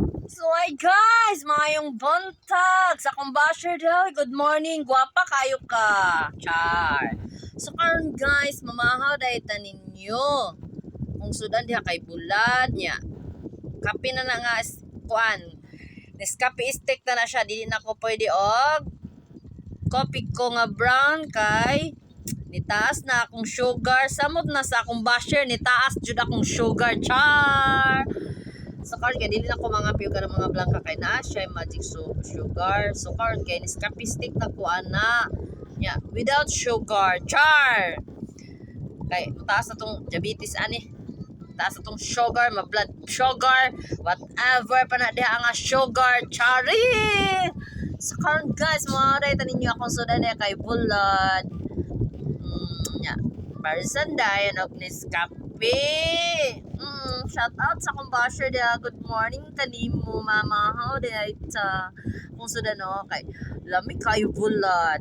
So hi guys, mayong buntag sa kumbasher daw. Good morning, gwapa kayo ka. Char. So karon guys, mamahaw dahil ninyo. Kung sudan diha kay bulad niya. Kape na na nga kuan. Nescafe stick na na siya, dili na ko pwede og kopi ko nga brown kay nitaas na akong sugar samot na sa akong basher nitaas jud akong sugar char So karon kay dili na ko mga piyo ka mga blanca kay naa siya magic su- sugar. So karon kay Nescafe stick na ko ana. Yeah, without sugar. Char. Kay taas na tong diabetes ani. Taas na tong sugar, ma blood sugar, whatever pa na diha nga sugar. Chari. So karon guys, mo ray tanin akong soda na kay bulad. Mm, yeah. Barisan dayon og Nescafe. Mm, shout out sa kong basher dia. Good morning kanimo mama. How dia ita? Kung suda no kay lami kayo bulad.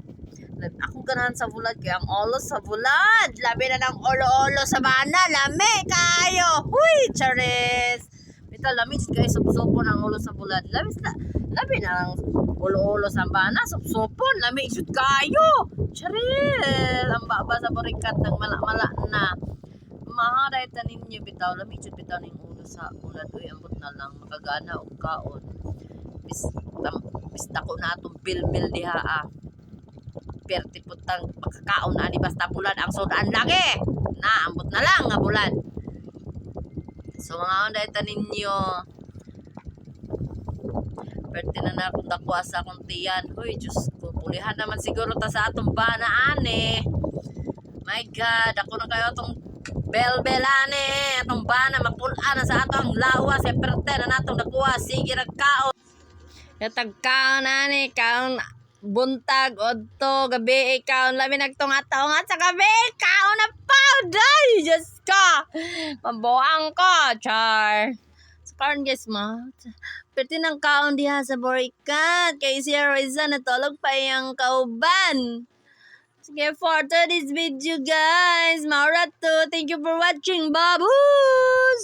Ako ganahan sa bulad kay ang olo sa bulad. Labi na ng olo-olo sa bana. Lami kayo. Huy, charis. Ito, lami jud kay supsupon ang ulo sa bulad. Lami na, labi na ang ulo-ulo sa bana. Supsupon. Lami jud kayo. Charis. Ang baba sa barikat ng mala-mala na maharay tanin niyo bitaw lami jud bitaw ning ulo sa ulad uy ambot na lang makagana og kaon. Bis tam, bis dako na atong bilbil diha ah. Perti putang pagkakaon na ni basta bulan ang sudaan lagi. Na ambot na lang nga bulan. So mga onday tanin niyo perti na na akong dakwa sa akong tiyan. Huy Diyos ko pulihan naman siguro ta sa atong banaan eh. My God, ako na kayo itong belbelane, itong bana, mapulaan na sa atong lawas, e perte na natong nakuha, sige nagkaon. Yatag kaon na ni, kaon buntag, odto, gabi, kaon lami nagtong ataw nga sa gabi, kaon na powder, Diyos ka, mabuang ko, char. So, karon guys ma, pwede ng kaon diha sa borikat, kay siya Riza natulog pa yung kauban. Sige, for today's video, guys. Maurato. Thank you for watching. Babus!